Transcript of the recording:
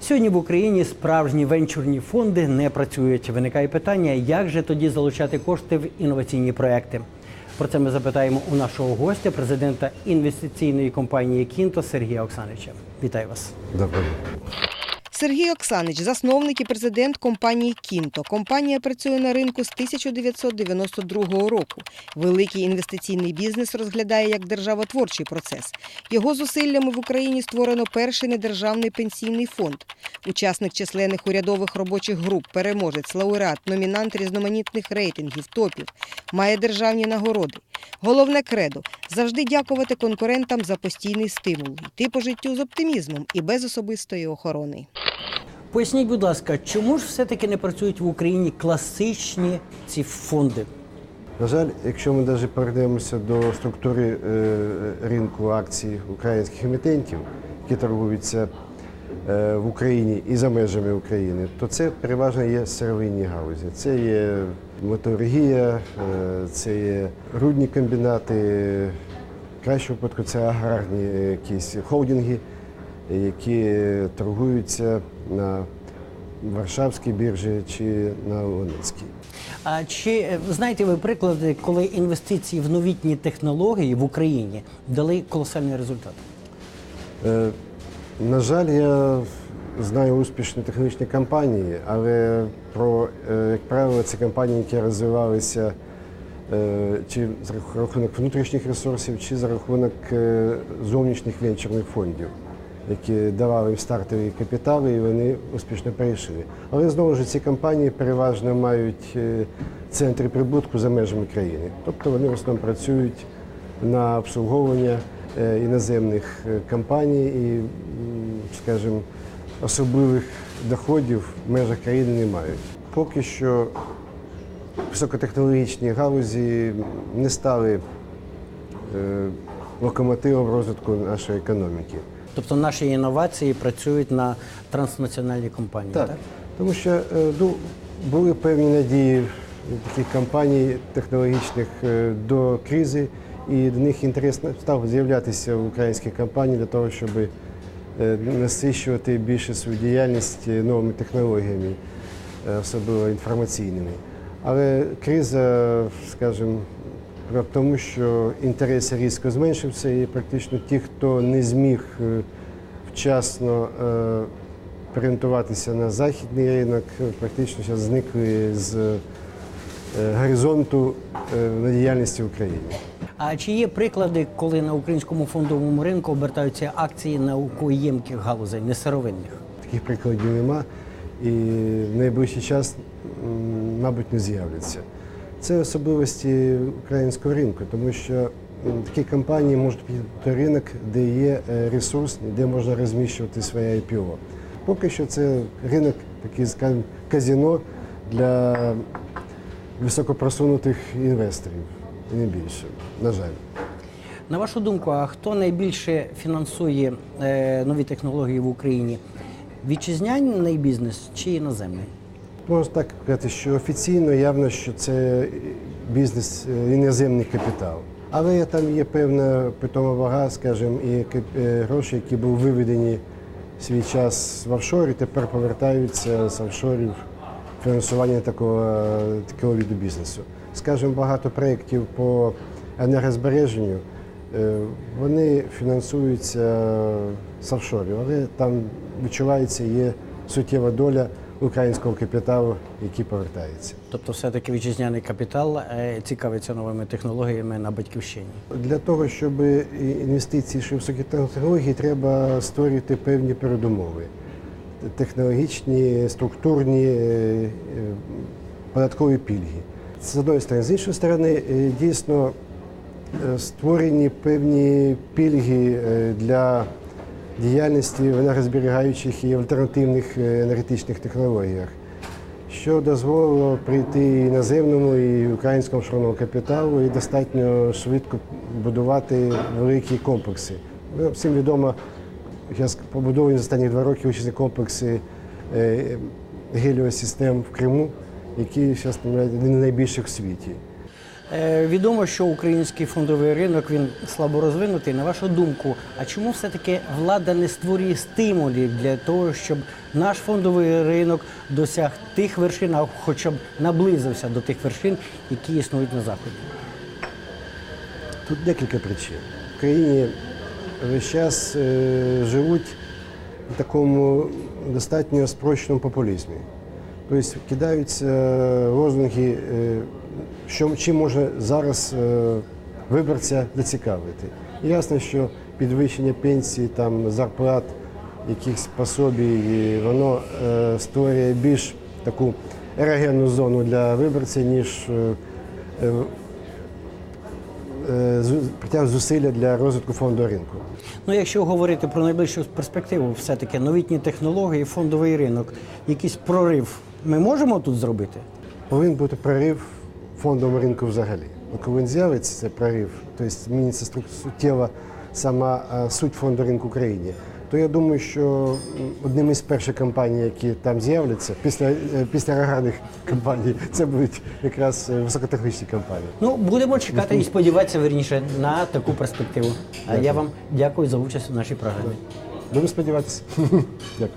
Сьогодні в Україні справжні венчурні фонди не працюють. Виникає питання, як же тоді залучати кошти в інноваційні проекти. Про це ми запитаємо у нашого гостя, президента інвестиційної компанії Кінто Сергія Оксановича. Вітаю вас. Добре. Сергій Оксанич, засновник і президент компанії Кінто. Компанія працює на ринку з 1992 року. Великий інвестиційний бізнес розглядає як державотворчий процес. Його зусиллями в Україні створено перший недержавний пенсійний фонд. Учасник численних урядових робочих груп, переможець, лауреат, номінант різноманітних рейтингів, топів, має державні нагороди. Головне кредо завжди дякувати конкурентам за постійний стимул, йти по життю з оптимізмом і без особистої охорони. Поясніть, будь ласка, чому ж все-таки не працюють в Україні класичні ці фонди? На жаль, якщо ми навіть повернемося до структури е, ринку акцій українських емітентів, які торгуються е, в Україні і за межами України, то це переважно є сировинні галузі. Це є металургія, е, це є рудні комбінати, в кращому випадку це аграрні якісь холдинги, які торгуються на Варшавській біржі чи на Лондонській. А чи е, знаєте ви приклади, коли інвестиції в новітні технології в Україні дали колосальний результат? Е, На жаль, я знаю успішні технологічні компанії, але про, е, як правило, це компанії, які розвивалися е, чи за рахунок внутрішніх ресурсів, чи за рахунок е, зовнішніх венчурних фондів, які давали стартові капітали і вони успішно перейшли. Але знову ж ці компанії переважно мають е, центри прибутку за межами країни. Тобто вони в основному працюють на обслуговування е, іноземних е, компаній і, скажімо, особливих доходів в межах країни не мають. Поки що високотехнологічні галузі не стали локомотивом розвитку нашої економіки. Тобто наші інновації працюють на транснаціональні компанії, так? Так, тому що е, ну, були певні надії таких компаній технологічних е, до кризи, і до них інтерес став з'являтися в українських компаній для того, щоб е, насичувати більше свою діяльність новими технологіями, особливо інформаційними. Але криза, скажімо, тому, що інтерес різко зменшився, і практично ті, хто не зміг е, вчасно е, переорієнтуватися на західний ринок, е, практично зараз зникли з горизонту на діяльності в Україні. А чи є приклади, коли на українському фондовому ринку обертаються акції наукоємких галузей, не сировинних? Таких прикладів нема і в найближчий час, мабуть, не з'являться. Це особливості українського ринку, тому що такі компанії можуть піти ринок, де є е, ресурс, де можна розміщувати своє IPO. Поки що це ринок, такий скажімо, казино для високопросунутих інвесторів, і не більше, на жаль. На вашу думку, а хто найбільше фінансує е, нові технології в Україні? Вітчизняний бізнес чи іноземний? Можна так сказати, що офіційно явно, що це бізнес е, іноземний капітал. Але там є певна питома вага, скажімо, і е, гроші, які були виведені в свій час в офшорі, тепер повертаються з офшорів фінансування такого, такого виду бізнесу. Скажімо, багато проєктів по енергозбереженню, е, вони фінансуються з офшорів, але там відчувається є суттєва доля українського капіталу, який повертається. Тобто, все-таки вітчизняний капітал е, цікавиться новими технологіями на батьківщині. Для того, щоб інвестиції йшли в високі технології, треба створювати певні передумови. Технологічні, структурні, е, е, податкові пільги. З одної сторони, з іншої сторони, дійсно створені певні пільги для діяльності в енергозберігаючих і альтернативних е, енергетичних технологіях, що дозволило прийти і іноземному, і українському офшорному капіталу і достатньо швидко будувати великі комплекси. Ну, Всім відомо, зараз побудовані за останні два роки величезні комплекси е, геліосистем в Криму, які зараз один з найбільших в світі. Е, Відомо, що український фондовий ринок він слабо розвинутий. На вашу думку, а чому все-таки влада не створює стимулів для того, щоб наш фондовий ринок досяг тих вершин, а хоча б наблизився до тих вершин, які існують на заході? Тут декілька причин. В країні весь час е, живуть в такому достатньо спрощеному популізмі. Тобто кидаються лозунги, е, що, чим може зараз е, виборця зацікавити. Ясно, що підвищення пенсій, там, зарплат, якихось пособій, воно е, створює більш таку ерогенну зону для виборця, ніж е, е, е, притягує зусилля для розвитку фонду ринку. Ну, якщо говорити про найближчу перспективу, все-таки новітні технології, фондовий ринок, якийсь прорив ми можемо тут зробити? Повинен бути прорив в фондовому ринку взагалі. От коли він з'явиться, цей прорив, тобто зміниться суттєва сама е, суть фонду ринку в Україні, то я думаю, що одним із перших компаній, які там з'являться, після, е, після аграрних компаній, це будуть якраз е, високотехнічні компанії. Ну, будемо чекати і сподіватися верніше на таку перспективу. А я вам дякую за участь у нашій програмі. Будемо сподіватися. Дякую.